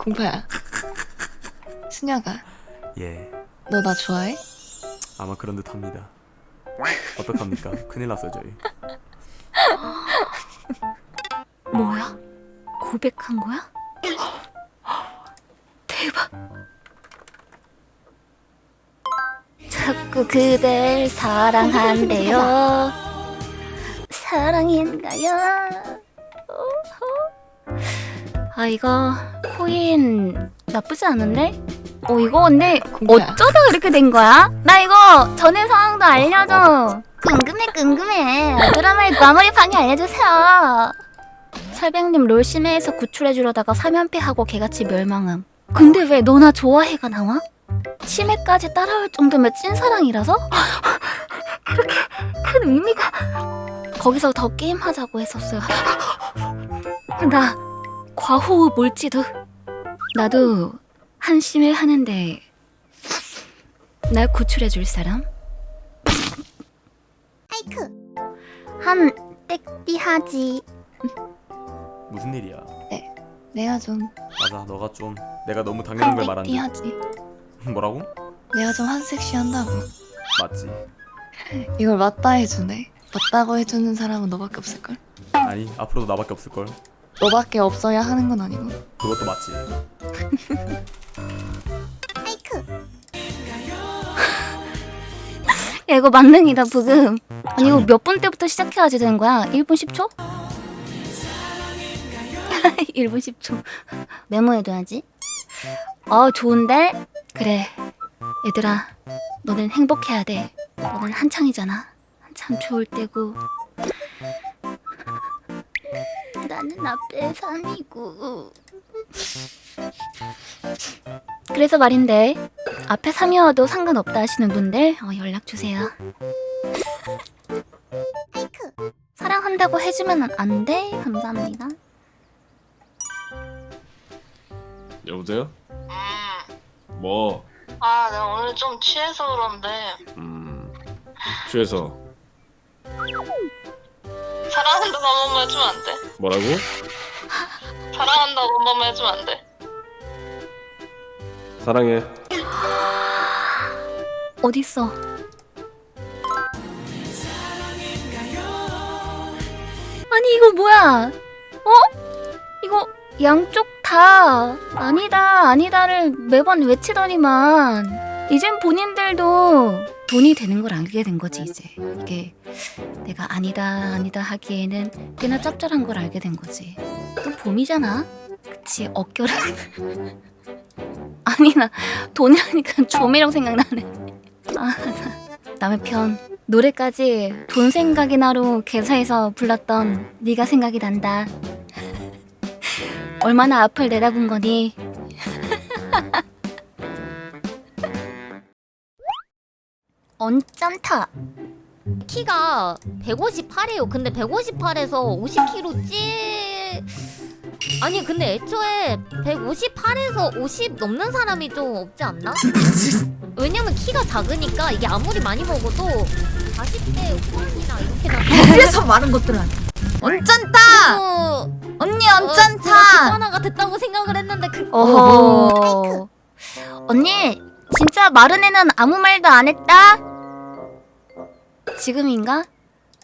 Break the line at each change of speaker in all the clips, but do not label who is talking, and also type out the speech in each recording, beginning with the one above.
공파야. 순혁아,
예,
너 나 좋아해?
아마 그런 듯합니다. 어떡합니까? 큰일 났어요 저희.
뭐야? 고백한 거야? 대박. 자꾸 그댈 사랑한대요. 사랑인가요? 아 이거 코인 나쁘지 않은데? 어 이거 근데. 어쩌다 이렇게 된 거야? 나 이거 전에 상황도 알려줘. 궁금해 궁금해. 드라마의 마무리 방해 알려주세요. 설백님 롤 심해에서 구출해주려다가 사면패하고 개같이 멸망함. 근데 왜 너나 좋아해가 나와? 심해까지 따라올 정도면 찐사랑이라서? 그렇게 큰 의미가... 거기서 더 게임하자고 했었어요. 나 과호흡 몰지도. 나도 한심해 하는데 날 구출해 줄 사람? 아이크 한 땡띠 하지
무슨 일이야?
내가 좀
맞아, 너가 좀 내가 너무 당연한 걸 말한다.
띠하지.
뭐라고?
내가 좀 한섹시 한다고.
맞지?
이걸 맞다 해주네. 맞다고 해주는 사람은 너밖에 없을걸?
아니 앞으로도 나밖에 없을 걸.
너밖에 없어야 하는 건 아니고.
그것도 맞지.
야 이거 만능이다 부금 아니 이거 몇 분 때부터 시작해야지 되는 거야? 1분 10초? 1분 10초 메모해둬야지 어 좋은데? 그래 얘들아 너는 행복해야 돼 너는 한창이잖아 한참 좋을 때고 나는 앞에 3이고 그래서 말인데 앞에 3이어도 상관없다 하시는 분들 어, 연락 주세요. 사랑한다고 해주면 안 돼? 감사합니다.
여보세요?
음,
뭐?
아, 내가 오늘 좀 취해서 그런데
음 취해서
사랑한다고 한 번만 해주면 안 돼?
뭐라고?
사랑한다고 한 번만 해주면 안 돼?
사랑해.
어딨어? 아니 이거 뭐야? 어? 이거 양쪽 다 아니다 아니다를 매번 외치더니만 이젠 본인들도 돈이 되는 걸 알게 된 거지 이제. 이게 내가 아니다 아니다 하기에는 꽤나 짭짤한 걸 알게 된 거지. 또 봄이잖아? 그치 어깨를 아니 나 돈이 하니까 조미령 생각나네. 아, 나- 남의 편. 노래까지 돈 생각이 나로 개사해서 불렀던 네가 생각이 난다. 얼마나 앞을 내다본 거니? 언짢다.
키가 158이에요. 근데 158에서 50kg 찌 아니 근데 애초에 158에서 50 넘는 사람이 좀 없지 않나? 왜냐면 키가 작으니까 이게 아무리 많이 먹어도 40대 후반이나 이렇게 나
그래서 많은 것들은 언짢다 언니 언짢다
하나가 됐다고 생각을 했는데 그
어허. 언니, 진짜 마른 애는 아무 말도 안 했다? 지금인가?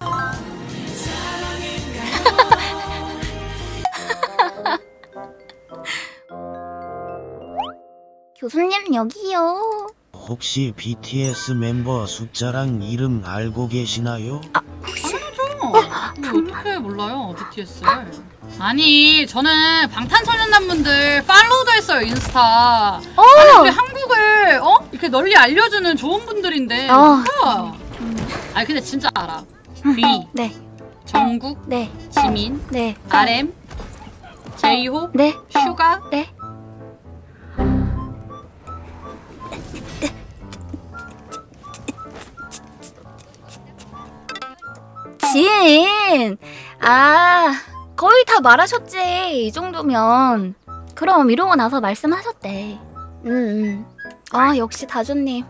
교수님 여기요.
혹시 BTS 멤버 숫자랑 이름 알고 계시나요?
어떻게 몰라요 BTS를 아니 저는 방탄소년단 분들 팔로우도 했어요 인스타 아니 우리 한국을 어? 이렇게 널리 알려주는 좋은 분들인데
어.
뭐야 아니 근데 진짜 알아 B
네,
정국
네,
지민
네,
RM 제이홉
네,
슈가
네. 진! 아, 거의 다 말하셨지. 이 정도면. 그럼 이러고 나서 말씀하셨대. 응, 응. 아, 역시 다주님.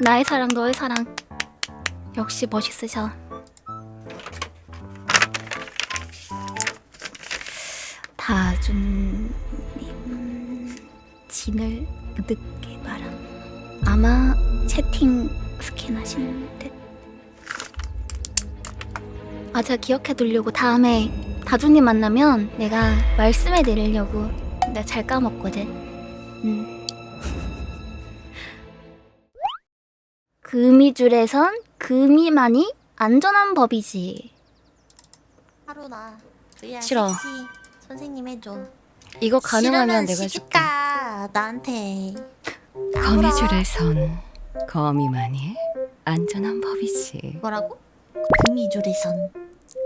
나의 사랑, 너의 사랑. 역시 멋있으셔. 다준님. 진을 늦게 바람. 아마 채팅 스캔하시는 듯. 맞아 기억해 두려고 다음에 다주님 만나면 내가 말씀해 드리려고 내가 잘 까먹거든. 음. 금이줄에선 금이만이 안전한 법이지.
하루나 VR
싫어.
선생님 해줘.
이거 가능하면
싫으면
내가 줄게.
시집가 나한테.
거미줄에선 거미만이 안전한 법이지.
뭐라고? 금이줄에선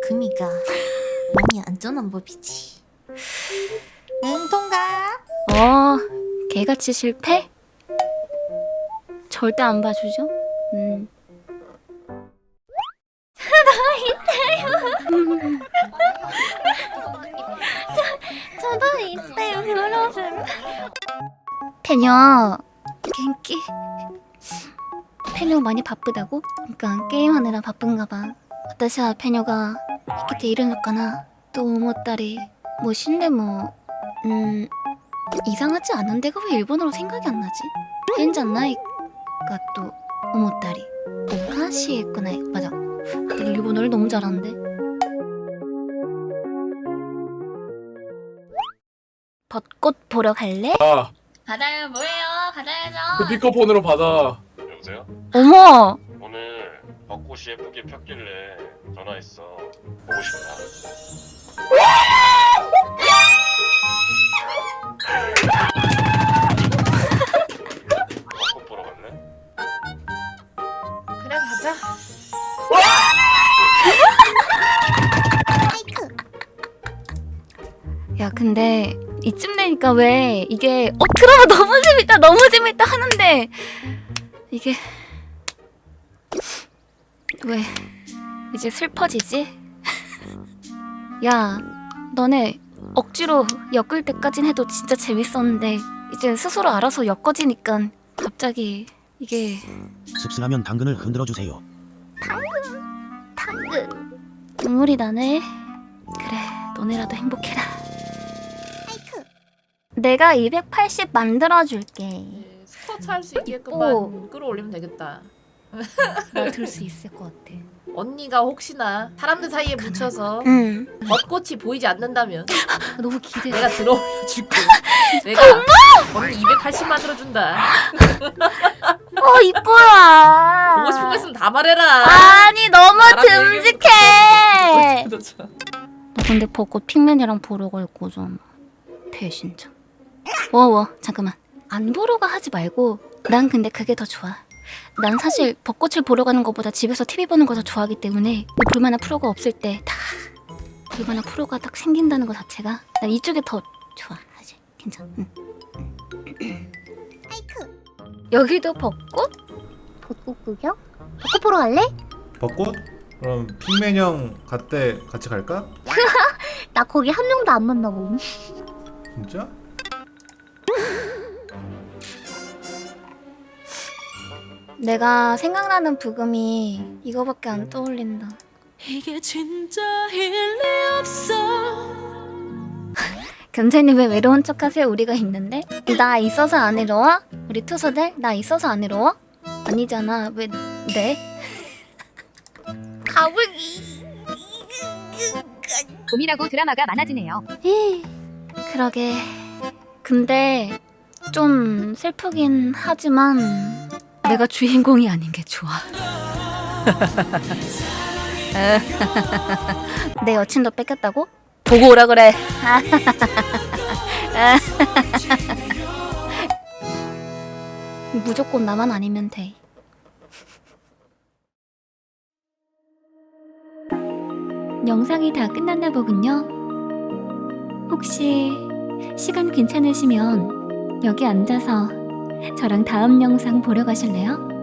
금이가 많이 안전한 법이지. 응 통과.
어, 개같이 실패? 절대 안 봐주죠? 음.
저도 이때요 그러세요.
페녀, 갱기. 페녀 많이 바쁘다고? 그러니까 게임하느라 바쁜가 봐. 私は 페녀가 이렇게 했거나 또 오모딸이 뭐 신데 뭐 음, 이상하지 않은 데가 왜 일본어로 생각이 안 나지? 헨잖나이가 또 오모딸이 오카시했구나 맞아 다들 일본어를 너무 잘하는데 벚꽃 보러 갈래?
아,
바다요 뭐예요? 바다야죠.
피커폰으로 받아.
여보세요?
어머
오늘 벚꽃이 예쁘게 폈길래 전화했어. 보고 싶다.
되니까 왜 이게 어 드라마 너무 재밌다. 너무 재밌다 하는데 이게 왜 이제 슬퍼지지? 야 너네 억지로 엮을 때까진 해도 진짜 재밌었는데 이제 스스로 알아서 엮어지니까 갑자기 이게
씁쓸하면 당근을 흔들어 주세요.
당근. 눈물이 나네. 그래 너네라도 행복해라 내가 280 만들어줄게
스포츠 할 수. 있게끔만 끌어올리면 되겠다.
나들수 있을 것 같아
언니가 혹시나 사람들 사이에 묻혀서
응
벚꽃이 보이지 않는다면
너무 기대돼
내가 들어올려 줄게. 내가 언니 280 만들어준다.
어 이뻐라
보고 싶은 거 있으면 다 말해라.
아니 너무
나랑.
듬직해. 너 근데 벚꽃 핑맨이랑 보러 갈 거잖아 배신자 워워 잠깐만 안 보러 가 하지 말고 난 근데 그게 더 좋아 난 사실 벚꽃을 보러 가는 것보다 집에서 TV 보는 거더 좋아하기 때문에 뭐 볼만한 프로가 없을 때 다 볼만한 프로가 딱 생긴다는 것 자체가 난 이쪽에 더 좋아 사실 괜찮아 응. 여기도 벚꽃?
벚꽃 구경? 벚꽃 보러 갈래?
벚꽃? 그럼 핑맨 형 갔대 같이 갈까?
나 거기 한 명도 안 만나고.
진짜?
내가 생각나는 부금이 이거밖에 안 떠올린다
이게 진짜 일리 없어.
견자님 왜 외로운 척하세요? 우리가 있는데 나 있어서 안 외로워? 우리 투수들 나 있어서 안 외로워? 아니잖아 왜 네? 가불기
봄이라고 드라마가 많아지네요.
그러게 근데 좀 슬프긴 하지만 내가 주인공이 아닌 게 좋아 내 여친도 뺏겼다고? 보고 오라 그래 무조건 나만 아니면 돼 영상이 다 끝났나 보군요. 혹시 시간 괜찮으시면 여기 앉아서 저랑 다음 영상 보러 가실래요?